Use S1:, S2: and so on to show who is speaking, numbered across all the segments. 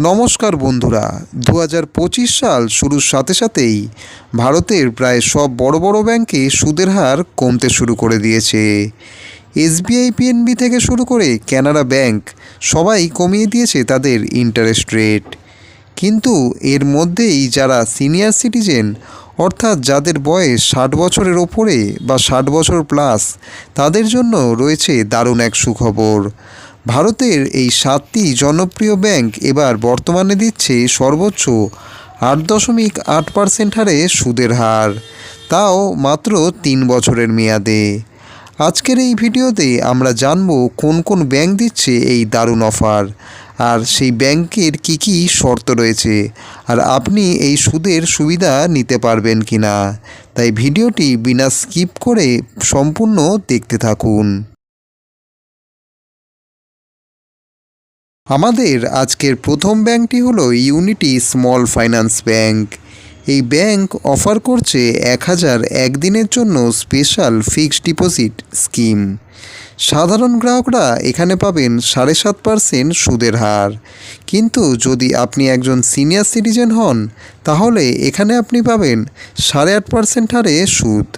S1: নমস্কার বন্ধুরা দু হাজার পঁচিশ সাল শুরুর সাথে সাথেই ভারতের প্রায় সব বড় বড় ব্যাংকে সুদের হার কমতে শুরু করে দিয়েছে। এসবিআই, পিএনবি থেকে শুরু করে কানাড়া ব্যাংক সবাই কমিয়ে দিয়েছে তাদের ইন্টারেস্ট রেট কিন্তু এর মধ্যেই যারা সিনিয়র সিটিজেন অর্থাৎ যাদের বয়স ষাট বছরের ওপরে বা ষাট বছর প্লাস তাদের জন্য রয়েছে দারুণ এক সুখবর। ভারতের এই সাতটি জনপ্রিয় ব্যাংক এবার বর্তমানে দিচ্ছে সর্বোচ্চ আট দশমিক আট পার্সেন্ট হারে সুদের হার। তাও মাত্র তিন বছরের মেয়াদে। আজকের এই ভিডিওতে আমরা জানব কোন কোন ব্যাংক দিচ্ছে এই দারুণ অফার, আর সেই ব্যাংকের কি কি শর্ত রয়েছে, আর আপনি এই সুদের সুবিধা নিতে পারবেন কি না তাই ভিডিওটি বিনা স্কিপ করে সম্পূর্ণ দেখতে থাকুন। আমাদের আজকের প্রথম ব্যাংকটি হলো ইউনিটি স্মল ফাইন্যান্স ব্যাংক এই ব্যাংক অফার করছে এক হাজার একদিনের জন্য স্পেশাল ফিক্সড ডিপোজিট স্কিম সাধারণ গ্রাহকরা এখানে পাবেন সাড়ে সাত পার্সেন্ট সুদের হার। কিন্তু যদি আপনি একজন সিনিয়র সিটিজেন হন, তাহলে এখানে আপনি পাবেন সাড়ে আট পার্সেন্ট হারে সুদ।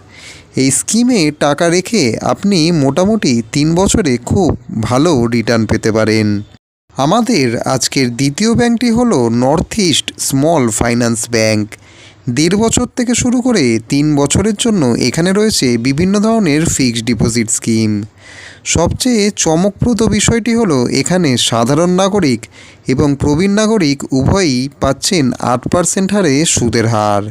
S1: এই স্কিমে টাকা রেখে আপনি মোটামুটি তিন বছরে খুব ভালো রিটার্ন পেতে পারেন। আমাদের আজকের দ্বিতীয় ব্যাংকটি হল North East small finance bank দেড় বছর থেকে শুরু করে তিন বছরের জন্য এখানে রয়েছে বিভিন্ন ধরনের ফিক্সড ডিপোজিট স্কিম সবচেয়ে চমকপ্রদ বিষয়টি হলো এখানে সাধারণ নাগরিক এবং প্রবীণ নাগরিক উভয়ই পাচ্ছেন আট পার্সেন্ট হারে সুদের হার।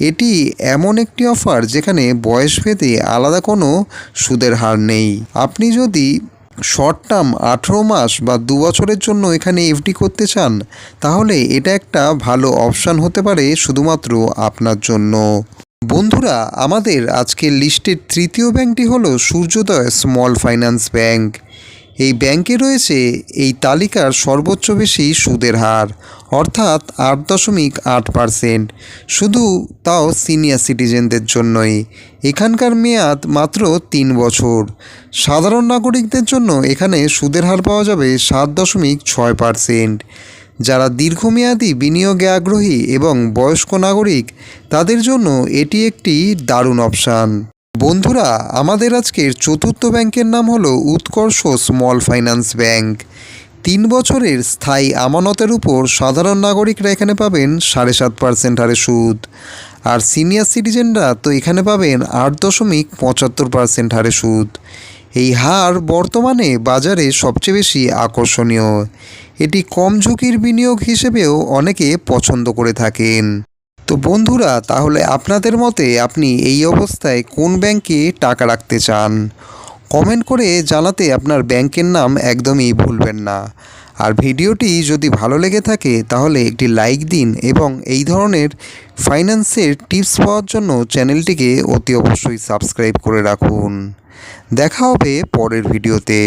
S1: এটি এমন একটি অফার যেখানে বয়স ভেদে আলাদা কোনো সুদের হার নেই। আপনি যদি শর্ট টার্ম আঠেরো মাস বা দু বছরের জন্য এখানে এফডি করতে চান, তাহলে এটা একটা ভালো অপশান হতে পারে শুধুমাত্র আপনার জন্য। বন্ধুরা, আমাদের আজকের লিস্টের তৃতীয় ব্যাংকটি হলো সূর্যোদয় স্মল ফাইন্যান্স ব্যাংক এই ব্যাংকে রয়েছে এই তালিকার সর্বোচ্চ বেশি সুদের হার, অর্থাৎ আট দশমিক আট পারসেন্ট। শুধু তাও সিনিয়র সিটিজেনদের জন্যই। এখানকার মেয়াদ মাত্র তিন বছর। সাধারণ নাগরিকদের জন্য এখানে সুদের হার পাওয়া যাবে সাত দশমিক ছয় পারসেন্ট। যারা দীর্ঘমেয়াদী বিনিয়োগে আগ্রহী এবং বয়স্ক নাগরিক, তাদের জন্য এটি একটি দারুণ অপশান। বন্ধুরা, আমাদের আজকের চতুর্থ ব্যাংকের নাম হলো উৎকর্ষ স্মল ফাইন্যান্স ব্যাংক। তিন বছরের স্থায়ী আমানতের উপর সাধারণ নাগরিকরা এখানে পাবেন সাড়ে সাত পার্সেন্ট হারে সুদ। আর সিনিয়র সিটিজেনরা তো এখানে পাবেন আট দশমিক পঁচাত্তর পার্সেন্ট হারে সুদ। এই হার বর্তমানে বাজারে সবচেয়ে বেশি আকর্ষণীয়। এটি কম ঝুঁকির বিনিয়োগ হিসেবেও অনেকে পছন্দ করে থাকেন। তো বন্ধুরা, তাহলে আপনাদের মতে আপনি এই অবস্থায় কোন ব্যাংকে টাকা রাখতে চান? কমেন্ট করে জানাতে আপনার ব্যাংকের নাম একদমই ভুলবেন না। আর ভিডিওটি যদি ভালো লেগে থাকে, তাহলে একটি লাইক দিন এবং এই ধরনের ফাইন্যান্সের টিপস পাওয়ার জন্য চ্যানেলটিকে অতি অবশ্যই সাবস্ক্রাইব করে রাখুন। দেখা হবে পরের ভিডিওতে।